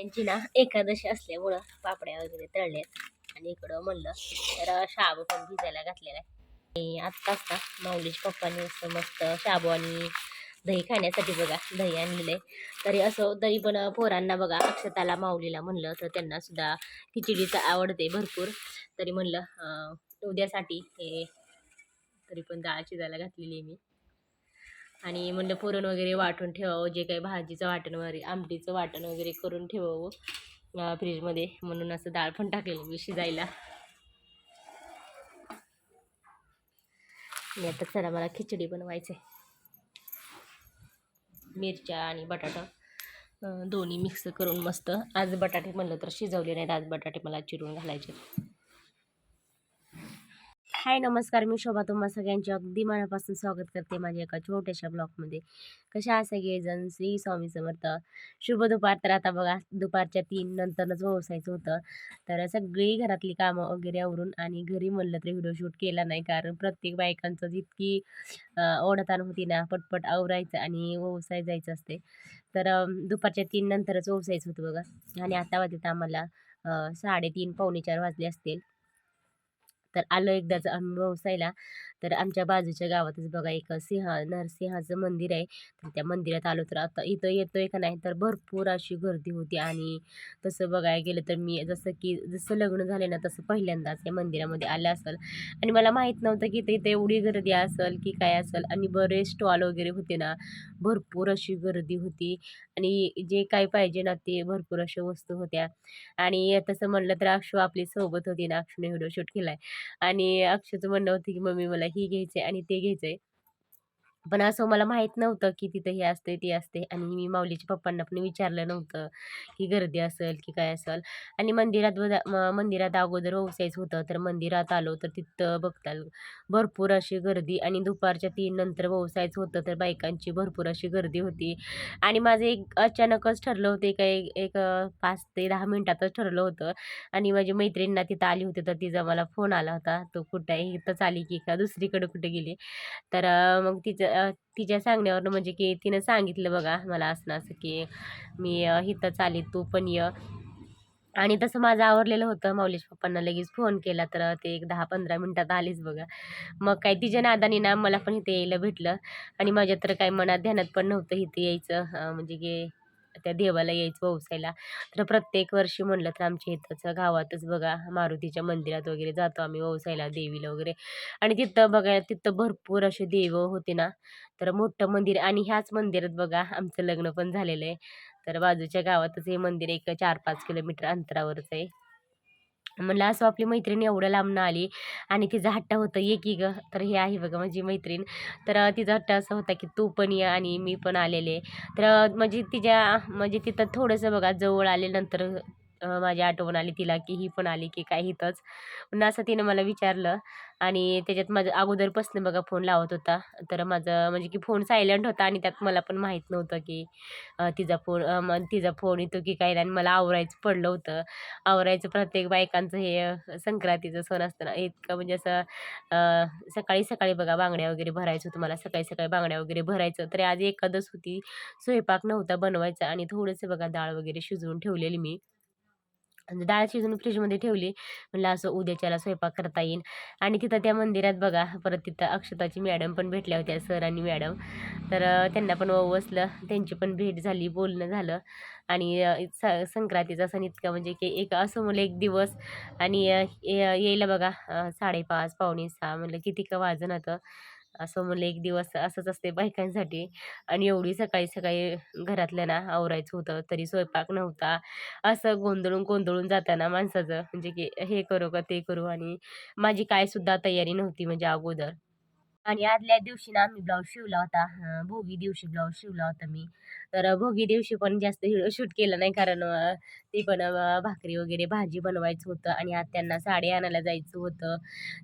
त्यांची ना एकादशी असल्यामुळं पापड्या वगैरे तळल्यात आणि इकडं म्हणलं तर शाबू पण भिजायला घातलेला आहे. आणि आत्ताच ना माऊलीच्या पप्पांनी असं मस्त शाबू आणि दही खाण्यासाठी बघा दही आणलेलं आहे. तरी असं तरी पण पोरांना बघा अक्षताला माऊलीला म्हणलं तर त्यांना सुद्धा खिचडीचं आवडते भरपूर. तरी म्हणलं उद्यासाठी हे तरी पण डाळ शिजायला घातलेली आहे मी. आणि म्हणलं पुरण वगैरे वाटून ठेवावं जे काही भाजीचं वाटण वगैरे आमटीचं वाटण वगैरे करून ठेवावं फ्रीजमध्ये. म्हणून असं डाळ पण टाकलेली मी शिजायला. आणि आता चला मला खिचडी बनवायचे मिरच्या आणि बटाटा दोन्ही मिक्स करून मस्त. आज बटाटे म्हणलं तर शिजवले नाहीत आज बटाटे मला चिरून घालायचे हाय नमस्कार. मी शोभा. तुम्हा सगळ्यांचे अगदी मनापासून स्वागत करते माझ्या एका छोट्याशा ब्लॉगमध्ये. कशा आहे सगळेजण? श्री स्वामी समर्थ. शुभ दुपार. तर आता बघा दुपारच्या तीन नंतरच पोहोचायचं होतं. तर सगळी घरातली कामं वगैरे आवरून आणि घरी म्हणलं तरी व्हिडिओ शूट केला नाही कारण प्रत्येक बायकांचं जितकी ओढताण होती ना पटपट आवरायचं आणि व्यवसाय जायचं असते. तर दुपारच्या तीन नंतरच व्यवसायचं होतं बघा. आणि आता वाजत आम्हाला साडेतीन पावणे चार वाजले असतील. तर आलो एकदाच आम्ही व्यवसायला तर आमच्या बाजूच्या गावातच बघा एक सिंह नरसिंहाचं मंदिर आहे. तर त्या मंदिरात आलो तर आता इथं येतोय का नाही तर भरपूर अशी गर्दी होती. आणि तसं बघायला गेलं तर मी जसं की जसं लग्न झाले ना तसं पहिल्यांदाच या मंदिरामध्ये आलं असेल. आणि मला माहीत नव्हतं की ते एवढी गर्दी असेल की काय असेल. आणि बरेच स्टॉल वगैरे होते ना भरपूर अशी गर्दी होती. आणि जे काय पाहिजे ना ते भरपूर अशा वस्तू होत्या. आणि तसं म्हणलं तर अक्षू आपली सोबत होती ना अक्षूने व्हिडिओ शूट केला आहे आणि अक्षूचं म्हणणं होतं की मम्मी मला ही घ्यायचंय आणि ते घ्यायचंय. पण असं मला माहीत नव्हतं की तिथं हे असते ते असते आणि मी माऊलीच्या पप्पांना पण विचारलं नव्हतं की गर्दी असेल की काय असेल आणि मंदिरात बदा- म- मंदिरात अगोदर व्यवसायच होतं तर मंदिरात आलो तर तिथं बघताल भरपूर अशी गर्दी आणि दुपारच्या तीन नंतर व्यवसायच होतं तर बायकांची भरपूर अशी गर्दी होती आणि माझं एक अचानकच ठरलं होतं एक एक एक, पाच ते दहा मिनटातच ठरलं होतं आणि माझी मैत्रिणींना तिथं आली होती तर तिचा मला फोन आला होता तो कुठं आहे? इथंच आली की का? दुसरीकडे कुठे गेली? तर मग तिचं तिच्या सांगण्यावरनं म्हणजे की तिनं सांगितलं बघा मला असं असं की मी अं, इथंच आली तू पण ये. आणि तसं माझं आवरलेलं होतं. माऊलीश पप्पांना लगेच फोन केला तर ते एक दहा पंधरा मिनटात आलीच बघा. मग काय तिच्या नादानी ना मला पण इथे यायला भेटलं. आणि माझ्या तर काही मनात ध्यानात पण नव्हतं इथे यायचं. म्हणजे की त्या देवाला यायचं व्यवसायला तर प्रत्येक वर्षी म्हणलं तर आमच्या इथंच गावातच बघा मारुतीच्या मंदिरात वगैरे जातो आम्ही व्यवसायला देवीला वगैरे. आणि तिथं बघा तिथं भरपूर असे देव होते ना. तर मोठं मंदिर आणि ह्याच मंदिरात बघा आमचं लग्न पण झालेलं आहे. तर बाजूच्या गावातच हे मंदिर एक चार पाच किलोमीटर अंतरावरच आहे. म्हणलं असं आपली मैत्रीण एवढं लांबनं आली आणि तिचा हट्टा होतं ये की गं. तर हे आहे बघा माझी मैत्रीण. तर तिचा हट्टा असा होता की तू पण ये आणि मी पण आलेले. तर म्हणजे तिच्या म्हणजे तिथं थोडंसं बघा जवळ आले नंतर माझी आठवण आली तिला की ही पण आली की काय इथंच पण असं तिनं मला विचारलं आणि त्याच्यात माझं अगोदरपासून बघा फोन लावत होता. तर माझं म्हणजे की फोन सायलेंट होता आणि त्यात मला पण माहीत नव्हतं की तिचा फोन मग तिचा फोन येतो की काय आणि मला आवरायचं पडलं होतं. आवरायचं प्रत्येक बायकांचं हे संक्रांतीचं सण असतं ना इतकं म्हणजे असं सकाळी सकाळी बघा बांगड्या वगैरे भरायचं होतं मला सकाळी सकाळी बांगड्या वगैरे भरायचं. तरी आज एकादस होती स्वयंपाक नव्हता बनवायचा आणि थोडंसं बघा डाळ वगैरे शिजवून ठेवलेली मी. म्हणजे डाळ शिजवून फ्रीजमध्ये ठेवली. म्हणलं असं उद्याच्याला स्वयंपाक करता येईल. आणि तिथं त्या मंदिरात बघा परत तिथं अक्षताची मॅडम पण भेटल्या होत्या सर आणि मॅडम. तर त्यांना पण वसलं त्यांची पण भेट झाली बोलणं झालं. आणि स संक्रांतीचा सण इतका म्हणजे की एक असं म्हणलं एक दिवस. आणि ये- यायला बघा साडेपाच पावणे सहा म्हणलं किती का वाजन होतं असं म्हणलं एक दिवस असंच असते बायकांसाठी. आणि एवढी सकाळी सकाळी घरातल्या ना आवरायचं होतं तरी स्वयंपाक नव्हता. असं गोंधळून गोंधळून जाताना माणसाचं म्हणजे की हे करू का ते करू आणि माझी काय सुद्धा तयारी नव्हती म्हणजे अगोदर. आणि आदल्या दिवशी ना आम्ही ब्लाऊज शिवला होता. भोगी दिवशी ब्लाऊज शिवला होता मी. तर भोगी दिवशी पण जास्त शूट केलं नाही कारण ते पण भाकरी वगैरे भाजी बनवायचं होतं आणि त्यांना साडी आणायला जायचं होतं.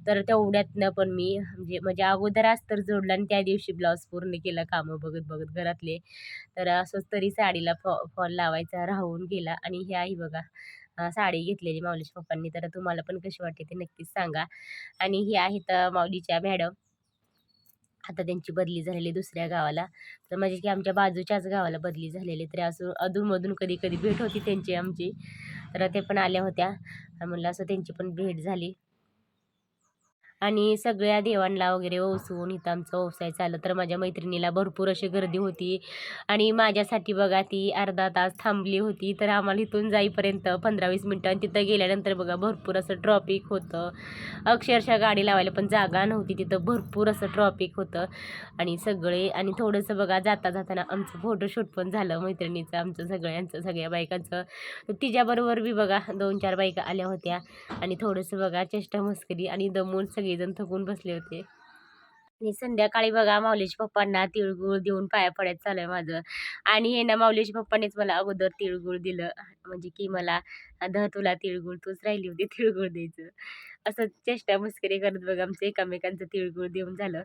तर तेवढ्यातनं पण मी म्हणजे म्हणजे अगोदर तर जोडला आणि त्या दिवशी ब्लाऊज पूर्ण केलं कामं बघत बघत घरातले. तर असंच तरी साडीला फॉ फॉल लावायचा राहून गेला. आणि हे आई बघा साडी घेतलेली माऊलीच्या पप्पांनी. तर तुम्हाला पण कशी वाटते ते नक्कीच सांगा. आणि ही आहेत माऊलीच्या मॅडम. आता त्यांची बदली झालेली दुसऱ्या गावाला. तर म्हणजे की आमच्या बाजूच्याच गावाला बदली झालेली. तरी असं अधूनमधून कधी कधी भेट होती त्यांची आमची. तर ते पण आल्या होत्या. म्हणलं असं त्यांची पण भेट झाली. आणि सगळ्या देवांना वगैरे ओसवून इथं आमचं ओसाय चाललं. तर माझ्या मैत्रिणीला भरपूर अशी गर्दी होती. आणि माझ्यासाठी बघा ती अर्धा तास थांबली होती. तर आम्हाला इथून जाईपर्यंत पंधरा वीस मिनटं आणि तिथं गेल्यानंतर बघा भरपूर असं ट्रॉफिक होतं. अक्षरशः गाडी लावायला पण जागा नव्हती. तिथं भरपूर असं ट्रॉफिक होतं. आणि सगळे आणि थोडंसं बघा जाता जाताना आमचं फोटोशूट पण झालं मैत्रिणीचं आमचं सगळ्यांचं सगळ्या बायकांचं. तिच्याबरोबर बी बघा दोन चार बायका आल्या होत्या. आणि थोडंसं बघा चेष्टा मस्करी आणि दमून सगळेजण थकून बसले होते. आणि संध्याकाळी बघा माऊलीच्या पप्पांना तिळगुळ देऊन पाया पडायचं चालू आहे माझं. आणि हे ना माऊलीच्या पप्पानेच मला अगोदर तिळगुळ दिलं. म्हणजे की मला ध तुला तिळगुळ तूच राहिली होती तिळगुळ द्यायचं. असं चेष्टा मुस्करी करत बघा आमचं एकामेकांचं तिळगुळ देऊन झालं.